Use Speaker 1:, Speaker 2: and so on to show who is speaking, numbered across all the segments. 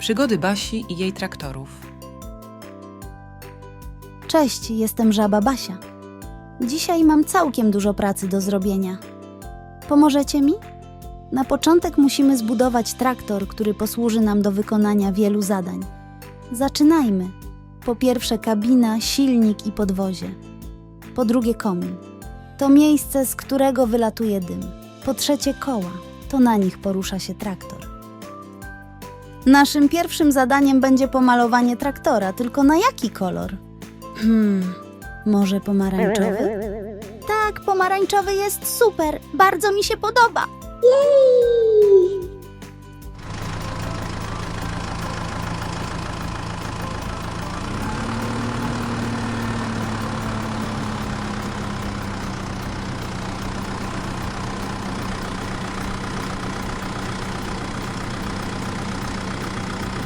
Speaker 1: Przygody Basi i jej traktorów.
Speaker 2: Cześć, jestem żaba Basia. Dzisiaj mam całkiem dużo pracy do zrobienia. Pomożecie mi? Na początek musimy zbudować traktor, który posłuży nam do wykonania wielu zadań. Zaczynajmy. Po pierwsze kabina, silnik i podwozie. Po drugie komin. To miejsce, z którego wylatuje dym. Po trzecie koła. To na nich porusza się traktor. Naszym pierwszym zadaniem będzie pomalowanie traktora, tylko na jaki kolor? Hmm, może pomarańczowy? Tak, pomarańczowy jest super. Bardzo mi się podoba.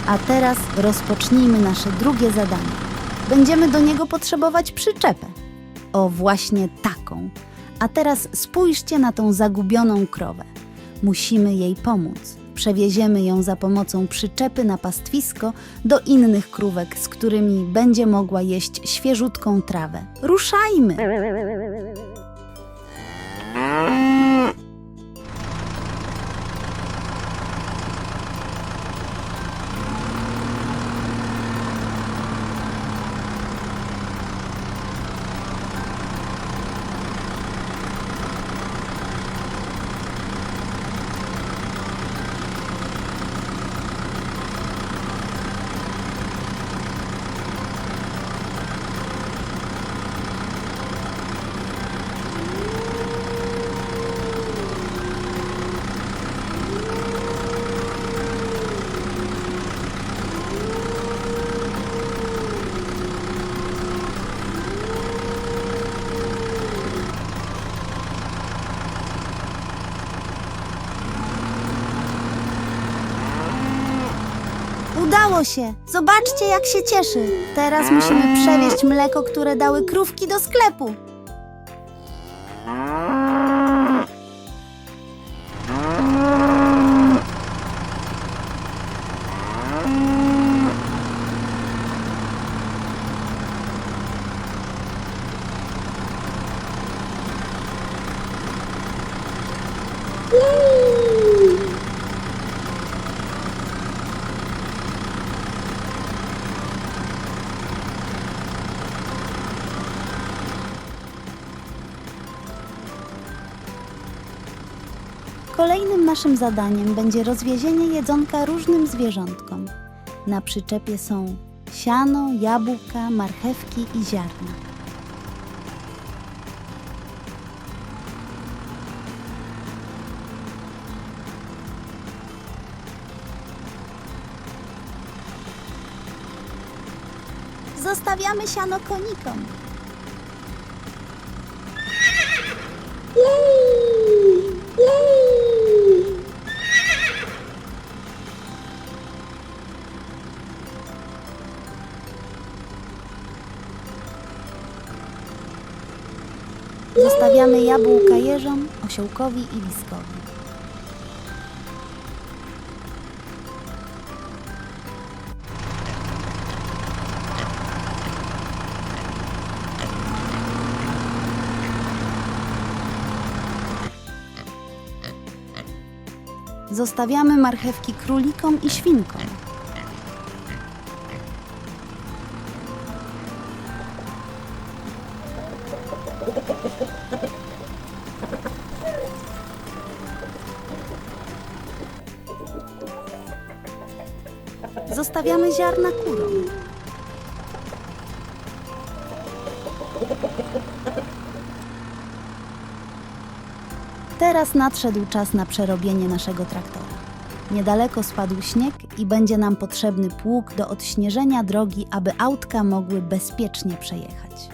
Speaker 2: A teraz rozpocznijmy nasze drugie zadanie. Będziemy do niego potrzebować przyczepę. O, właśnie taką. A teraz spójrzcie na tą zagubioną krowę. Musimy jej pomóc. Przewieziemy ją za pomocą przyczepy na pastwisko do innych krówek, z którymi będzie mogła jeść świeżutką trawę. Ruszajmy! Udało się! Zobaczcie, jak się cieszy! Teraz musimy przewieźć mleko, które dały krówki do sklepu. Kolejnym naszym zadaniem będzie rozwiezienie jedzonka różnym zwierzątkom. Na przyczepie są siano, jabłka, marchewki i ziarna. Zostawiamy siano konikom. Zostawiamy jabłka jeżom, osiołkowi i liskowi. Zostawiamy marchewki królikom i świnkom. Zostawiamy ziarna kurom. Teraz nadszedł czas na przerobienie naszego traktora. Niedaleko spadł śnieg i będzie nam potrzebny pług do odśnieżenia drogi, aby autka mogły bezpiecznie przejechać.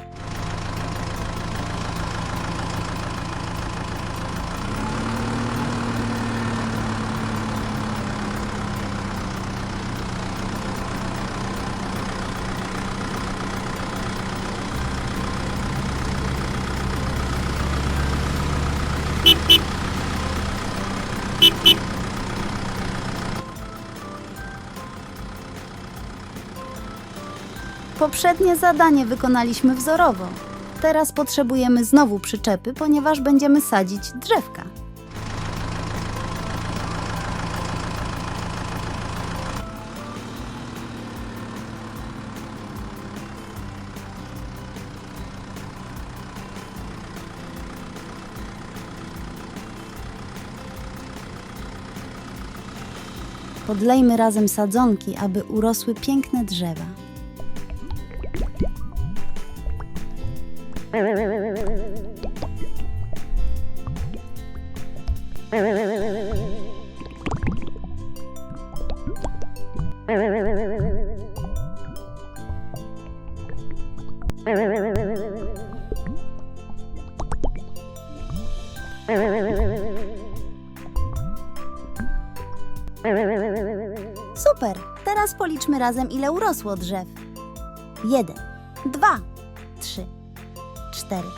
Speaker 2: Poprzednie zadanie wykonaliśmy wzorowo. Teraz potrzebujemy znowu przyczepy, ponieważ będziemy sadzić drzewka. Podlejmy razem sadzonki, aby urosły piękne drzewa. Super! Teraz policzmy razem, ile urosło drzew. Jeden, dwa, trzy, cztery,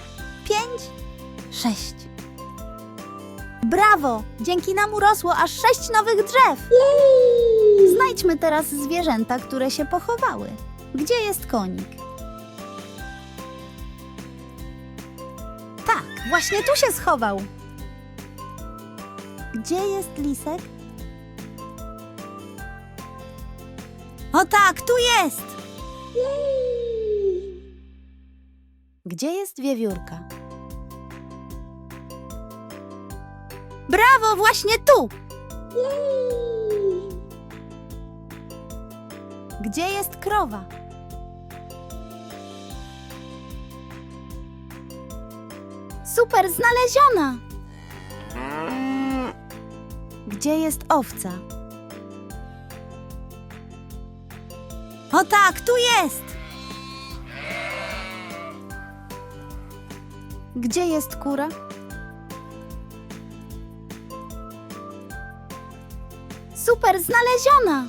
Speaker 2: pięć, sześć. Brawo! Dzięki nam urosło aż sześć nowych drzew! Znajdźmy teraz zwierzęta, które się pochowały. Gdzie jest konik? Tak, właśnie tu się schował. Gdzie jest lisek? O tak, tu jest! Gdzie jest wiewiórka? Brawo, właśnie tu! Gdzie jest krowa? Super, znaleziona! Gdzie jest owca? O tak, tu jest! Gdzie jest kura? Super, znaleziona!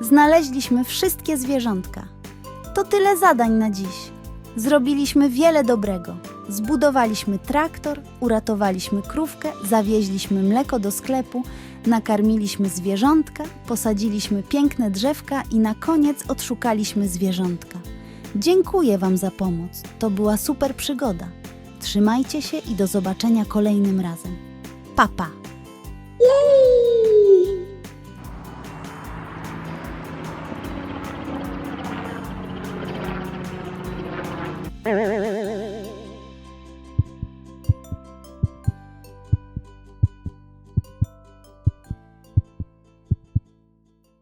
Speaker 2: Znaleźliśmy wszystkie zwierzątka. To tyle zadań na dziś. Zrobiliśmy wiele dobrego. Zbudowaliśmy traktor, uratowaliśmy krówkę, zawieźliśmy mleko do sklepu, nakarmiliśmy zwierzątka, posadziliśmy piękne drzewka i na koniec odszukaliśmy zwierzątka. Dziękuję Wam za pomoc. To była super przygoda. Trzymajcie się i do zobaczenia kolejnym razem. Papa! Pa.